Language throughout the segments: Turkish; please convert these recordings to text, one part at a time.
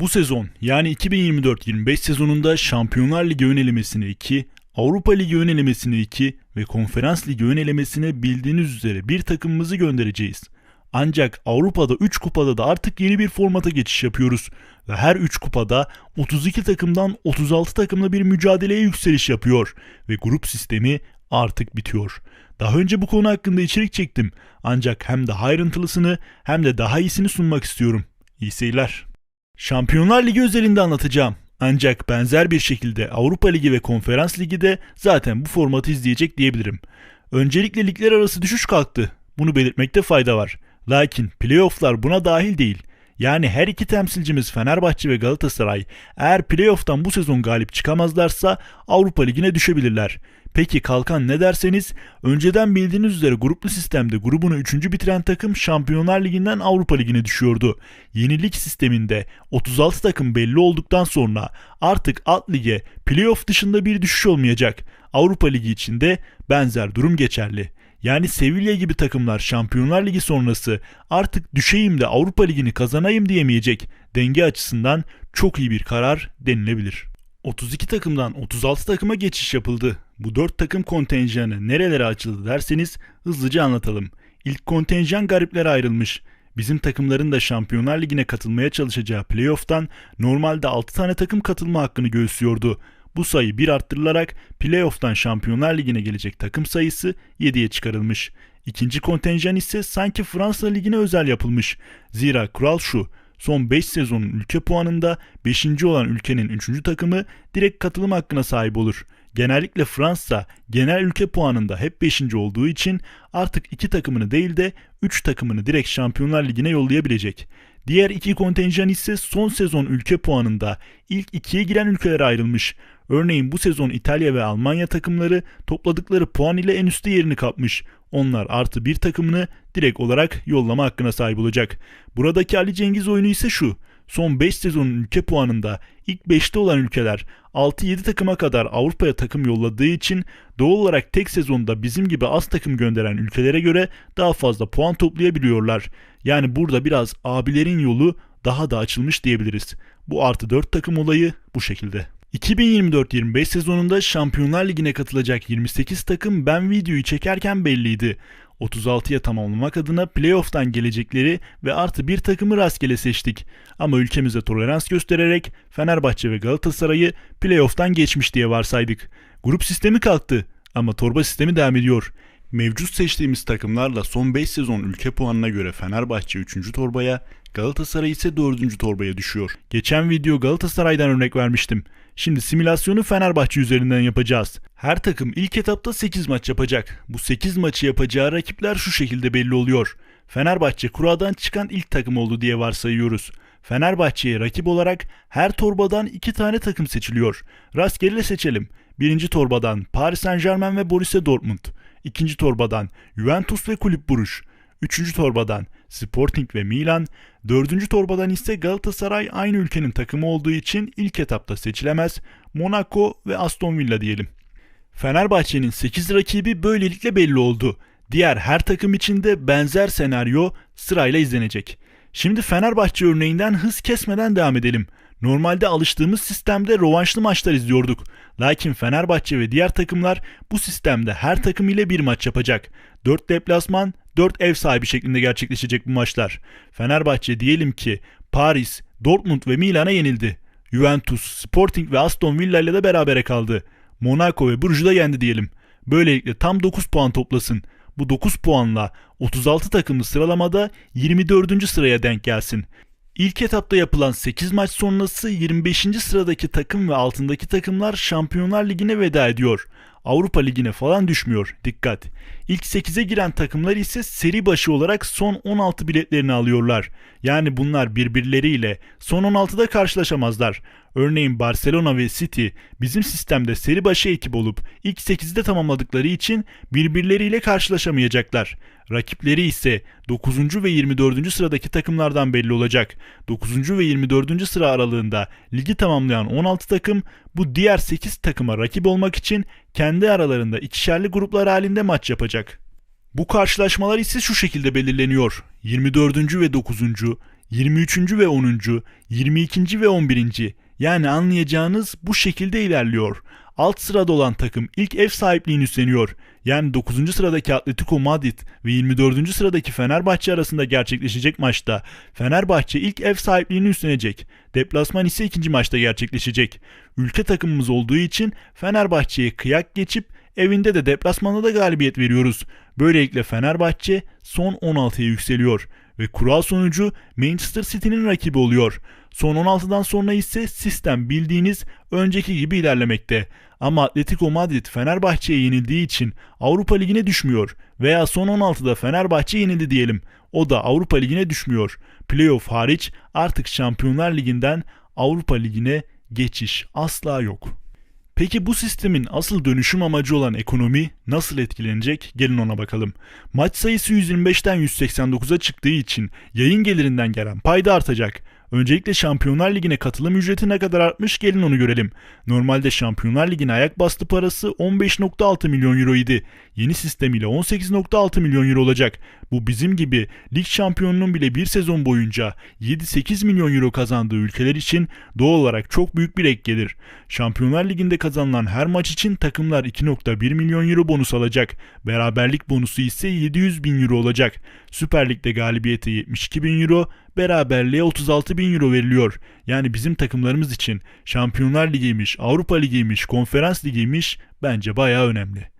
Bu sezon yani 2024-25 sezonunda Şampiyonlar Ligi ön elemesine 2, Avrupa Ligi ön elemesine 2 ve Konferans Ligi ön elemesine bildiğiniz üzere bir takımımızı göndereceğiz. Ancak Avrupa'da 3 kupada da artık yeni bir formata geçiş yapıyoruz ve her 3 kupada 32 takımdan 36 takımla bir mücadeleye yükseliş yapıyor ve grup sistemi artık bitiyor. Daha önce bu konu hakkında içerik çektim ancak hem daha ayrıntılısını hem de daha iyisini sunmak istiyorum. İyi seyirler. Şampiyonlar Ligi özelinde anlatacağım. Ancak benzer bir şekilde Avrupa Ligi ve Konferans Ligi de zaten bu formatı izleyecek diyebilirim. Öncelikle ligler arası düşüş kalktı. Bunu belirtmekte fayda var. Lakin playofflar buna dahil değil. Yani her iki temsilcimiz Fenerbahçe ve Galatasaray eğer playoff'tan bu sezon galip çıkamazlarsa Avrupa Ligi'ne düşebilirler. Peki kalkan ne derseniz önceden bildiğiniz üzere gruplu sistemde grubunu 3. bitiren takım Şampiyonlar Ligi'nden Avrupa Ligi'ne düşüyordu. Yenilik sisteminde 36 takım belli olduktan sonra artık alt lige playoff dışında bir düşüş olmayacak. Avrupa Ligi için de benzer durum geçerli. Yani Sevilla gibi takımlar Şampiyonlar Ligi sonrası artık düşeyim de Avrupa Ligi'ni kazanayım diyemeyecek. Denge açısından çok iyi bir karar denilebilir. 32 takımdan 36 takıma geçiş yapıldı. Bu 4 takım kontenjanı nerelere açıldı derseniz hızlıca anlatalım. İlk kontenjan gariplere ayrılmış. Bizim takımların da Şampiyonlar Ligi'ne katılmaya çalışacağı playoff'tan normalde 6 tane takım katılma hakkını göğüslüyordu. Bu sayı bir arttırılarak playoff'tan Şampiyonlar Ligi'ne gelecek takım sayısı 7'ye çıkarılmış. İkinci kontenjan ise sanki Fransa Ligi'ne özel yapılmış. Zira kural şu. Son 5 sezonun ülke puanında 5. olan ülkenin 3. takımı direkt katılım hakkına sahip olur. Genellikle Fransa genel ülke puanında hep 5. olduğu için artık 2 takımını değil de 3 takımını direkt Şampiyonlar Ligi'ne yollayabilecek. Diğer iki kontenjan ise son sezon ülke puanında ilk ikiye giren ülkelere ayrılmış. Örneğin bu sezon İtalya ve Almanya takımları topladıkları puan ile en üstte yerini kapmış. Onlar artı bir takımını direkt olarak yollama hakkına sahip olacak. Buradaki Ali Cengiz oyunu ise şu. Son 5 sezonun ülke puanında ilk 5'te olan ülkeler 6-7 takıma kadar Avrupa'ya takım yolladığı için doğal olarak tek sezonda bizim gibi az takım gönderen ülkelere göre daha fazla puan toplayabiliyorlar. Yani burada biraz abilerin yolu daha da açılmış diyebiliriz. Bu artı 4 takım olayı bu şekilde. 2024-25 sezonunda Şampiyonlar Ligi'ne katılacak 28 takım ben videoyu çekerken belliydi. 36'ya tamamlamak adına playoff'tan gelecekleri ve artı bir takımı rastgele seçtik. Ama ülkemize tolerans göstererek Fenerbahçe ve Galatasaray'ı playoff'tan geçmiş diye varsaydık. Grup sistemi kalktı ama torba sistemi devam ediyor. Mevcut seçtiğimiz takımlarla son 5 sezon ülke puanına göre Fenerbahçe 3. torbaya, Galatasaray ise 4. torbaya düşüyor. Geçen video Galatasaray'dan örnek vermiştim. Şimdi simülasyonu Fenerbahçe üzerinden yapacağız. Her takım ilk etapta 8 maç yapacak. Bu 8 maçı yapacağı rakipler şu şekilde belli oluyor. Fenerbahçe kuradan çıkan ilk takım oldu diye varsayıyoruz. Fenerbahçe'ye rakip olarak her torbadan 2 tane takım seçiliyor. Rastgele seçelim. Birinci torbadan Paris Saint Germain ve Borussia Dortmund. İkinci torbadan Juventus ve Kulüp Buruş. Üçüncü torbadan Sporting ve Milan, dördüncü torbadan ise Galatasaray aynı ülkenin takımı olduğu için ilk etapta seçilemez, Monaco ve Aston Villa diyelim. Fenerbahçe'nin 8 rakibi böylelikle belli oldu. Diğer her takım için de benzer senaryo sırayla izlenecek. Şimdi Fenerbahçe örneğinden hız kesmeden devam edelim. Normalde alıştığımız sistemde rovanşlı maçlar izliyorduk. Lakin Fenerbahçe ve diğer takımlar bu sistemde her takım ile bir maç yapacak. 4 deplasman, 4 ev sahibi şeklinde gerçekleşecek bu maçlar. Fenerbahçe diyelim ki Paris, Dortmund ve Milan'a yenildi. Juventus, Sporting ve Aston Villa ile de berabere kaldı. Monaco ve Bruges'u da yendi diyelim. Böylelikle tam 9 puan toplasın. Bu 9 puanla 36 takımlı sıralamada 24. sıraya denk gelsin. İlk etapta yapılan 8 maç sonrası 25. sıradaki takım ve altındaki takımlar Şampiyonlar Ligi'ne veda ediyor. Avrupa Ligi'ne falan düşmüyor. Dikkat. İlk 8'e giren takımlar ise seri başı olarak son 16 biletlerini alıyorlar. Yani bunlar birbirleriyle son 16'da karşılaşamazlar. Örneğin Barcelona ve City bizim sistemde seri başı ekip olup ilk 8'de tamamladıkları için birbirleriyle karşılaşamayacaklar. Rakipleri ise 9. ve 24. sıradaki takımlardan belli olacak. 9. ve 24. sıra aralığında ligi tamamlayan 16 takım bu diğer 8 takıma rakip olmak için kendi aralarında ikişerli gruplar halinde maç yapacak. Bu karşılaşmalar ise şu şekilde belirleniyor. 24. ve 9. 23. ve 10. 22. ve 11. Yani anlayacağınız bu şekilde ilerliyor. Alt sırada olan takım ilk ev sahipliğini üstleniyor. Yani 9. sıradaki Atletico Madrid ve 24. sıradaki Fenerbahçe arasında gerçekleşecek maçta Fenerbahçe ilk ev sahipliğini üstlenecek. Deplasman ise ikinci maçta gerçekleşecek. Ülke takımımız olduğu için Fenerbahçe'ye kıyak geçip evinde de deplasmanda da galibiyet veriyoruz. Böylelikle Fenerbahçe son 16'ya yükseliyor ve kural sonucu Manchester City'nin rakibi oluyor. Son 16'dan sonra ise sistem bildiğiniz önceki gibi ilerlemekte. Ama Atletico Madrid Fenerbahçe'ye yenildiği için Avrupa Ligi'ne düşmüyor veya son 16'da Fenerbahçe yenildi diyelim. O da Avrupa Ligi'ne düşmüyor. Playoff hariç artık Şampiyonlar Ligi'nden Avrupa Ligi'ne geçiş asla yok. Peki bu sistemin asıl dönüşüm amacı olan ekonomi nasıl etkilenecek? Gelin ona bakalım. Maç sayısı 125'ten 189'a çıktığı için yayın gelirinden gelen payda artacak. Öncelikle Şampiyonlar Ligi'ne katılım ücreti ne kadar artmış gelin onu görelim. Normalde Şampiyonlar Ligi'ne ayak bastı parası 15.6 milyon euro idi. Yeni sistem ile 18.6 milyon euro olacak. Bu bizim gibi lig şampiyonunun bile bir sezon boyunca 7-8 milyon euro kazandığı ülkeler için doğal olarak çok büyük bir ek gelir. Şampiyonlar Ligi'nde kazanılan her maç için takımlar 2.1 milyon euro bonus alacak. Beraberlik bonusu ise 700 bin euro olacak. Süper Lig'de galibiyete 72 bin euro, beraberliğe 36 bin euro veriliyor. Yani bizim takımlarımız için Şampiyonlar Ligi'ymiş, Avrupa Ligi'ymiş, Konferans Ligi'ymiş bence bayağı önemli.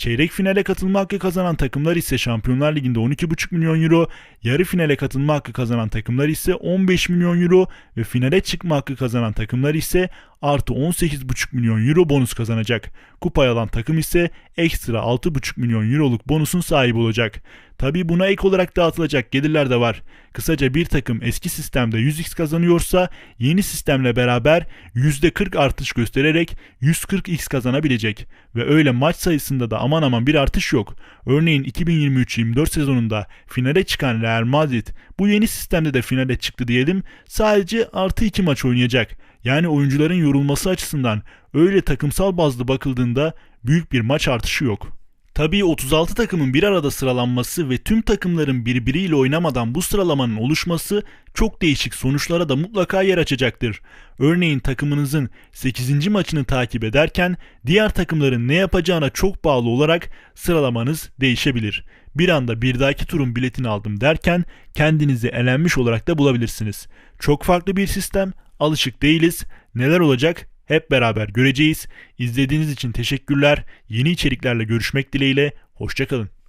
Çeyrek finale katılma hakkı kazanan takımlar ise Şampiyonlar Ligi'nde 12,5 milyon euro, yarı finale katılma hakkı kazanan takımlar ise 15 milyon euro ve finale çıkma hakkı kazanan takımlar ise artı 18,5 milyon euro bonus kazanacak. Kupayı alan takım ise ekstra 6,5 milyon euroluk bonusun sahibi olacak. Tabi buna ek olarak dağıtılacak gelirler de var. Kısaca bir takım eski sistemde 100x kazanıyorsa yeni sistemle beraber %40 artış göstererek 140x kazanabilecek. Ve öyle maç sayısında da aman aman bir artış yok. Örneğin 2023-24 sezonunda finale çıkan Real Madrid bu yeni sistemde de finale çıktı diyelim sadece artı 2 maç oynayacak. Yani oyuncuların yorulması açısından öyle takımsal bazlı bakıldığında büyük bir maç artışı yok. Tabii 36 takımın bir arada sıralanması ve tüm takımların birbiriyle oynamadan bu sıralamanın oluşması çok değişik sonuçlara da mutlaka yer açacaktır. Örneğin takımınızın 8. maçını takip ederken diğer takımların ne yapacağına çok bağlı olarak sıralamanız değişebilir. Bir anda bir dahaki turun biletini aldım derken kendinizi elenmiş olarak da bulabilirsiniz. Çok farklı bir sistem, alışık değiliz. Neler olacak hep beraber göreceğiz. İzlediğiniz için teşekkürler. Yeni içeriklerle görüşmek dileğiyle. Hoşçakalın.